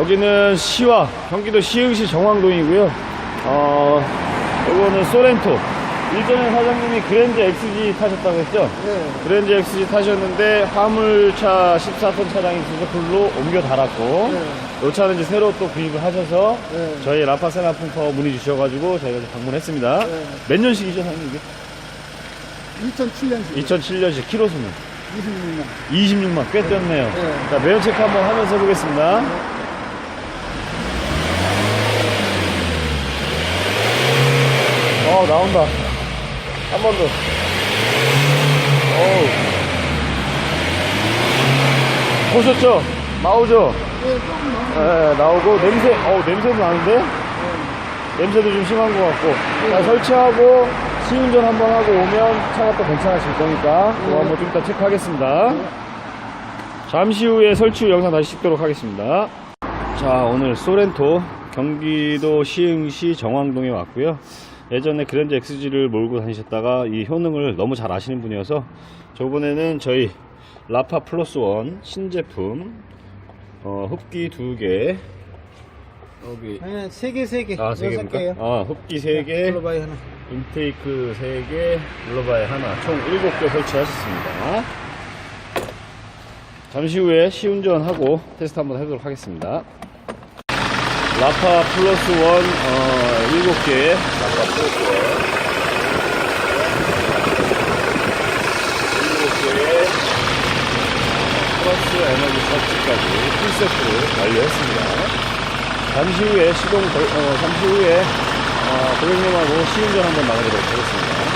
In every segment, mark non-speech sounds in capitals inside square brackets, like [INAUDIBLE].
여기는 시와 경기도 시흥시 정왕동이고요. 어, 이거는 소렌토. 일전에 사장님이 그랜저 XG 타셨다고 했죠? 네. 그랜저 XG 타셨는데 화물차 14톤 차량이 있어서 불로 옮겨 달았고 네. 이 차는 이제 새로 또 구입을 하셔서 네. 저희 라파세나 품파워 문의 주셔가지고 저희가 방문했습니다. 네. 몇 년식이죠, 사장님 이게? 2007년식 2007년식 키로수는 26년. 26만 꽤 뛰었네요. 네. 자 매연 체크 한번 하면서 해보겠습니다. 어 나온다. 한 번 더. 어우. 보셨죠? 나오죠? 네. 네, 나오고 냄새, 어우 냄새도 나는데? 냄새도 좀 심한 것 같고. 자, 설치하고 시운전 한번 하고 오면 차가 또 괜찮아질 거니까 그거 한번 좀 이따 체크하겠습니다. 잠시 후에 설치 후 영상 다시 찍도록 하겠습니다. 자, 오늘 소렌토 경기도 시흥시 정왕동에 왔고요. 예전에 그랜저 XG를 몰고 다니셨다가 이 효능을 너무 잘 아시는 분이어서 저번에는 저희 라파 플러스 원 신제품 어, 흡기 두 개. 여기 아니, 세 개, 세 개. 아, 세 여섯 개입니까? 개요. 아, 흡기 세 개, 불러봐요, 하나. 인테이크 세 개, 블러바이 하나, 총 일곱 개 설치하셨습니다. 잠시 후에 시운전하고 테스트 한번 해보도록 하겠습니다. 라파 플러스 원, 어, 일곱 개, 라파 플러스 원. 일곱 개, 플러스 에너지 서치까지 풀세트로 완료했습니다. 잠시 후에 시동, 걸- 어, 잠시 후에 어, 고객님하고 시운전 한번 나가보도록 하겠습니다.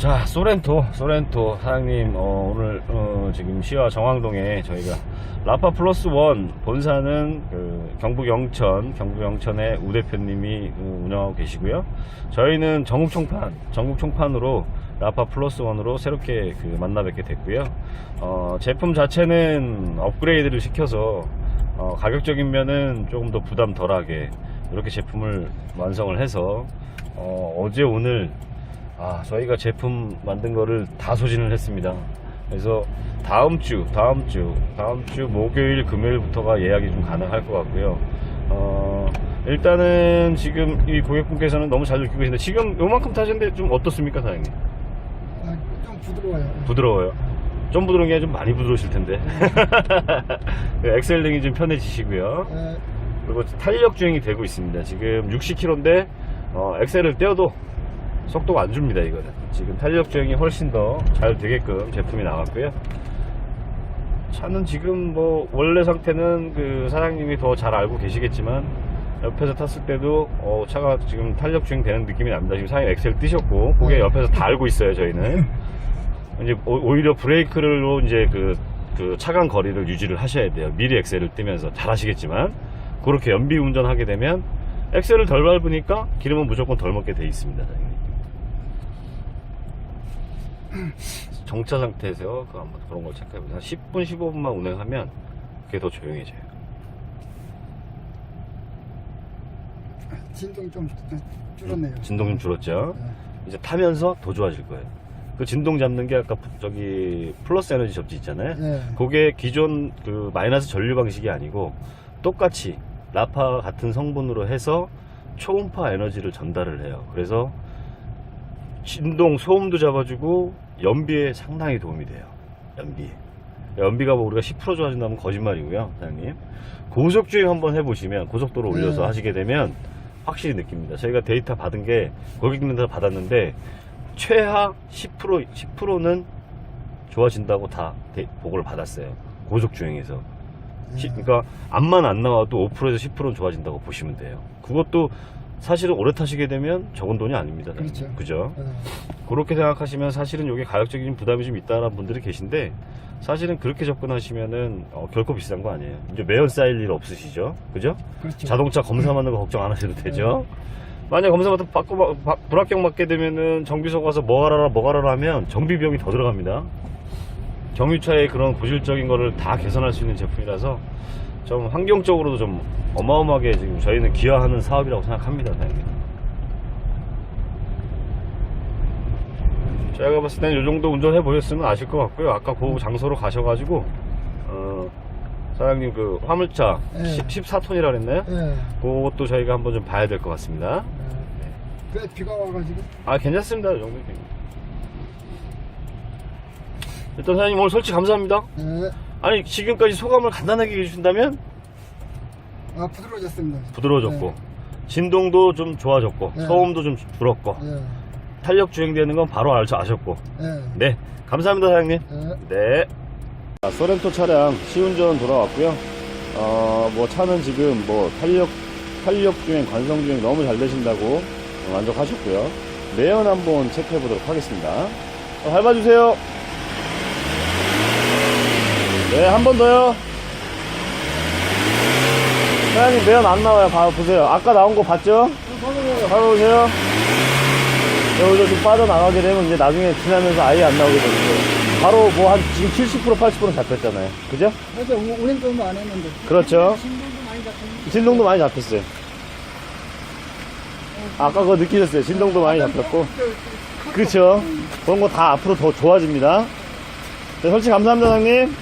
자, 소렌토, 소렌토 사장님, 어, 오늘 어, 지금 시와 정왕동에 저희가 라파 플러스 원 본사는 그 경북 영천, 경북 영천의 우 대표님이 그 운영하고 계시고요. 저희는 전국 총판, 전국 총판으로 라파 플러스 원으로 새롭게 그 만나 뵙게 됐고요. 어, 제품 자체는 업그레이드를 시켜서 어, 가격적인 면은 조금 더 부담 덜하게 이렇게 제품을 완성을 해서 어, 제 오늘 아, 저희가 제품 만든 거를 다 소진을 했습니다. 그래서 다음 주, 다음 주, 다음 주 목요일, 금요일부터가 예약이 좀 가능할 것 같고요. 어, 일단은 지금 이 고객분께서는 너무 잘 느끼고 계신데 지금 요만큼 타셨는데 좀 어떻습니까, 사장님? 아, 좀 부드러워요. 부드러워요. 좀 부드러운 게 좀 많이 부드러우실 텐데. [LAUGHS] 엑셀링이 좀 편해지시고요. 네, 그리고 탄력 주행이 되고 있습니다. 지금 60km인데 엑셀을 떼어도 속도가 안 줍니다. 이거는 지금 탄력 주행이 훨씬 더 잘 되게끔 제품이 나왔고요. 차는 지금 뭐 원래 상태는 그 사장님이 더 잘 알고 계시겠지만 옆에서 탔을 때도 어, 차가 지금 탄력 주행 되는 느낌이 납니다. 지금 사장님 엑셀 뜨셨고 그게 네. 옆에서 다 알고 있어요. 저희는 이제 오- 오히려 브레이크로 이제 그, 그 차간 거리를 유지를 하셔야 돼요. 미리 엑셀을 뜨면서 잘 하시겠지만 그렇게 연비 운전하게 되면 엑셀을 덜 밟으니까 기름은 무조건 덜 먹게 돼 있습니다. 사장님. [CLEARS THROAT] 정차 상태에서 그 한번 그런 걸 체크해 보세요. 한 10분, 15분만 운행하면 그게 더 조용해져요. 진동 좀 줄었네요. 진동 좀 줄었죠? 네. 이제 타면서 더 좋아질 거예요. 그 진동 잡는 게 아까 저기 플러스 에너지 접지 있잖아요. 네. 그게 기존 그 마이너스 전류 방식이 아니고 똑같이 라파 같은 성분으로 해서 초음파 에너지를 전달을 해요. 그래서 진동, 소음도 잡아주고 연비에 상당히 도움이 돼요. 연비. 연비가 뭐 우리가 10% 좋아진다면 거짓말이고요, 사장님. 고속 주행 한번 해보시면 고속도로 올려서 네. 하시게 되면 확실히 느낍니다. 저희가 데이터 받은 게 고객님들 받았는데 최하 10% 10%는 좋아진다고 다 데- 보고를 받았어요. 고속 주행에서. 시- 네. 그러니까 암만 안 나와도 5%에서 10%는 좋아진다고 보시면 돼요. 그것도 사실은 오래 타시게 되면 적은 돈이 아닙니다. 그렇죠. 그죠? 네. 그렇게 생각하시면 사실은 이게 가격적인 부담이 좀 있다는 분들이 계신데 사실은 그렇게 접근하시면은 어, 결코 비싼 거 아니에요. 이제 매연 쌓일 일 없으시죠? 그죠? 그렇죠. 자동차 검사 받는 거 걱정 안 하셔도 되죠. 만약 검사 받고 받고 불합격 맞게 되면은 정비소 가서 뭐 하라라 뭐 하라라 하면 정비 비용이 더 들어갑니다. 경유차의 그런 고질적인 거를 다 개선할 수 있는 제품이라서 좀 환경적으로도 좀 어마어마하게 지금 저희는 기여하는 사업이라고 생각합니다. 사장님. 제가 봤을 때는 이 정도 운전해 보셨으면 아실 것 같고요. 아까 그 장소로 가셔가지고 어, 사장님 그 화물차 네. 14톤이라 그랬나요? 예. 그것도 저희가 한번 좀 봐야 될 것 같습니다. 왜 비가 와가지고? 아 괜찮습니다. 이 정도. 일단 사장님 오늘 솔직히 감사합니다. 예. 아니 지금까지 소감을 간단하게 해주신다면 아 부드러워졌습니다. 부드러워졌고 진동도 좀 좋아졌고 네. 소음도 좀 줄었고 예. 탄력 주행되는 건 바로 알- 아셨고 예. 네 감사합니다 사장님 예. 네 자, 소렌토 차량 시운전 돌아왔고요 어, 뭐 차는 지금 뭐 탄력 탄력 주행 관성 주행 너무 잘 되신다고 만족하셨고요 매연 한번 체크해 보도록 하겠습니다 어, 밟아 주세요 네 한 번 더요 사장님 매연 안 나와요 봐 보세요 아까 나온 거 봤죠? 밟아보세요 여기서 좀 빠져나가게 되면 이제 나중에 지나면서 아예 안 나오게 되는 거예요. 바로 뭐 한 지금 70% 80% 잡혔잖아요. 그죠? 맞아 운행 정도 안 했는데. 그렇죠. 신동도 많이 잡혔는데. 진동도 많이 잡혔어요. 아까 그거 느끼셨어요. 진동도 많이 잡혔고. 그렇죠. 그런 거 다 앞으로 더 좋아집니다. 네, 솔직히 감사합니다, 사장님.